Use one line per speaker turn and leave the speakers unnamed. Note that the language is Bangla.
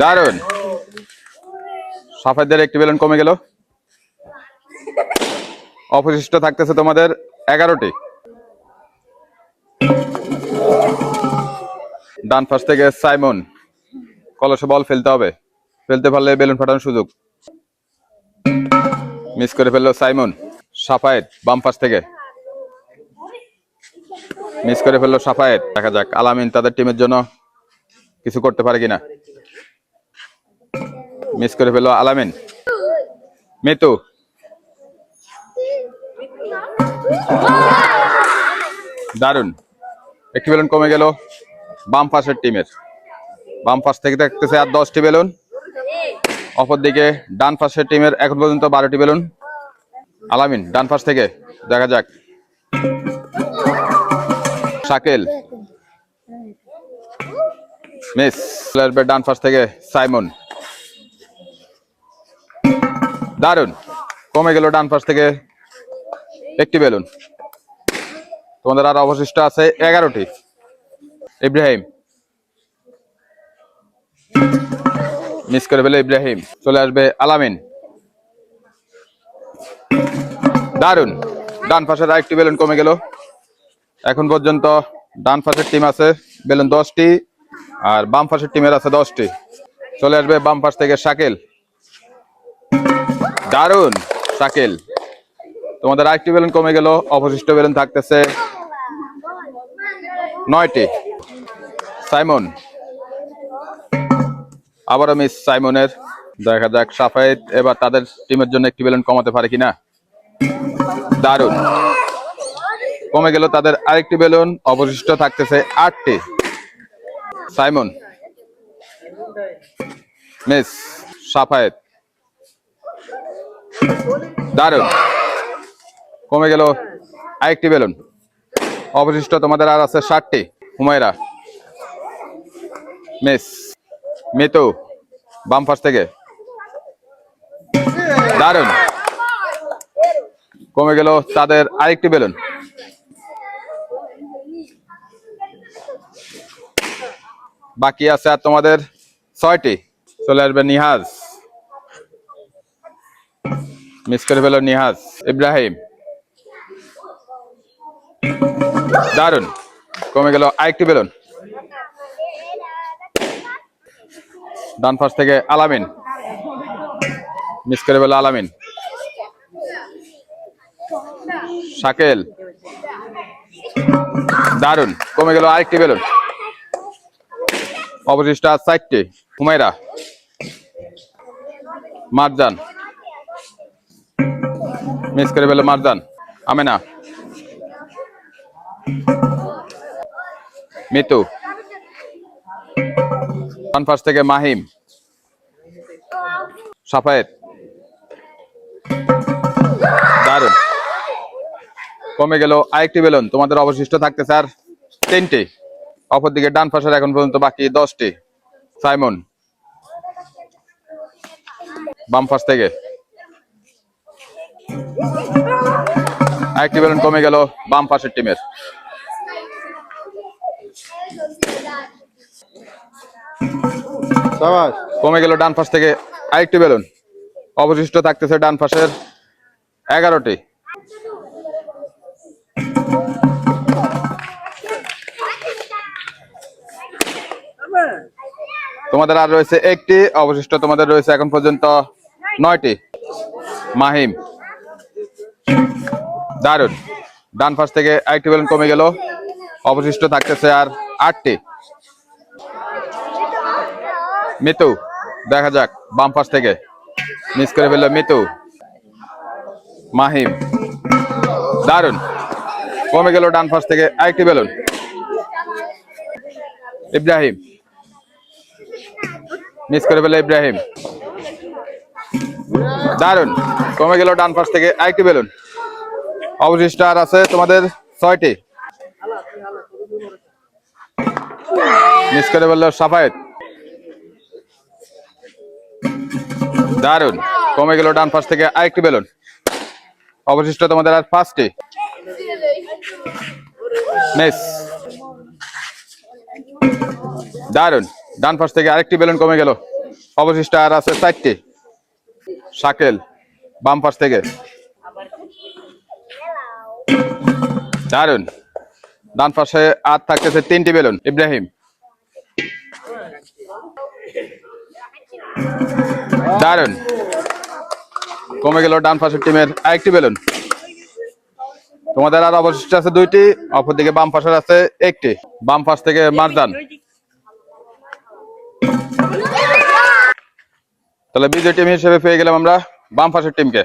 দারুণ সাফাইদের একটি বেলুন কমে গেল। অবশিষ্ট থাকতেছে তোমাদের এগারোটি। ডান ফার্স্ট থেকে সাইমন, কলসে বল ফেলতে হবে। ফেলতে পারলে বেলুন ফাটানোর সুযোগ। মিস করে ফেলল সাইমন। সাফায়েত বাম ফার্স্ট থেকে। মিস করে ফেলল সাফায়েত। দেখা যাক, আলামিন তাদের টিমের জন্য কিছু করতে পারে কিনা? মিস করে ফেলল আলামিন। মিতু। দারুণ একটি বেলুন কমে গেল, বাম পাশের টিমের বাম পাশ থেকে দেখতেছে আর দশটি বেলুন অপরদিকে ডান পাশের টিমের এখন পর্যন্ত বারোটি বেলুন আলামিন, ডান পাশ থেকে, দেখা যাক। শাকিল মিস আসবে ডান পাশ থেকে সাইমন দারুণ কমে গেল ডান পাশ থেকে একটি বেলুন। তোমাদের আর অবশিষ্ট আছে এগারোটি। ইব্রাহিম। মিস করে ফেলে ইব্রাহিম। চলে আসবে আলামিন। দারুণ ডান পাশের আরেকটি বেলুন কমে গেল। এখন পর্যন্ত ডান পাশের টিম আছে। বেলুন দশটি। আর বাম পাশের টিমের আছে দশটি। চলে আসবে বাম পাশ থেকে শাকিল। দারুণ শাকিল। তোমাদের আরেকটি বেলুন কমে গেল, অবশিষ্ট বেলুন থাকতেছে নয়টি। সাইমন। আবারও মিস সাইমনের। দেখা যাক সাফায়েত এবার তাদের টিমের জন্য একটি বেলুন কমাতে পারে কিনা। দারুণ কমে গেল তাদের আরেকটি বেলুন অবশিষ্ট থাকতেছে আটটি। সাইমন। মিস সাফায়েত। দারুণ কমে গেল আরেকটি বেলুন। অবশিষ্ট তোমাদের আর আছে ষাটটি। হুমায়রা। মিস মিতু, বাম পাশ থেকে। দারুণ কমে গেল তাদের আরেকটি বেলুন। বাকি আছে আর তোমাদের ছয়টি। চলে আসবে নিহাজ। মিস করে ফেলো নিহাজ। ইব্রাহিম। দারুণ কমে গেল আরেকটি বেলুন। ডান পাশ থেকে আলামিন। মিস করে ফেলো আলামিন। শাকেল। দারুণ কমে গেল আরেকটি বেলুন। অবশিষ্ট আর চারটি। হুমায়রা। মারজান। মিস করে ফেলো মারজান। আমেনা। মিতু। পাশ থেকে মাহিম। সাফায়েত। দারুণ কমে গেল আরেকটি বেলুন। তোমাদের অবশিষ্ট থাকতে স্যার, তিনটি। অপরদিকে ডান পাশের এখন পর্যন্ত বাকি দশটি। সাইমন বাম পাশ থেকে। আরেকটি বেলুন কমে গেল বাম পাশের টিমের কমে গেল ডান পাশ থেকে আরেকটি বেলুন অবশিষ্ট থাকতেছে ডান পাশের এগারোটি। তোমাদের আর রয়েছে একটি, অবশিষ্ট তোমাদের রয়েছে এখন পর্যন্ত নয়টি। মাহিম দারুণ ডান পাশ থেকে আরেকটি বেলুন কমে গেল, অবশিষ্ট থাকতেছে আর আটটি। মিতু, দেখা যাক, বাম পাশ থেকে। মিস করে ফেলল মিতু। মাহিম দারুণ কমে গেল ডান পাশ থেকে আরেকটি বেলুন ইব্রাহিম মিস করে ফেলল ইব্রাহিম। দারুণ কমে গেল ডান পাশ থেকে আরেকটি বেলুন। অবশিষ্ট আর আছে তোমাদের ছয়টি। মিস করে ফেলল সাফায়েত। দারুণ কমে গেল ডান পাশ থেকে আরেকটি বেলুন। অবশিষ্ট তোমাদের আর পাঁচটি। মিস। দারুণ ডান পাশ থেকে আরেকটি বেলুন কমে গেল। অবশিষ্ট আর আছে চারটি। শাকেল, বাম পাশ থেকে। দারুণ ডান পাশে আর থাকতেছে তিনটি বেলুন। ইব্রাহিম। দারুণ কমে গেল ডান পাশের টিমের আরেকটি বেলুন। তোমাদের আর অবশিষ্ট আছে দুইটি, অপরদিকে বাম পাশের আছে একটি। বাম পাশ থেকে মারজান। তাহলে বিজয় টিম হিসেবে পেয়ে গেলাম আমরা বাম পাশের টিমকে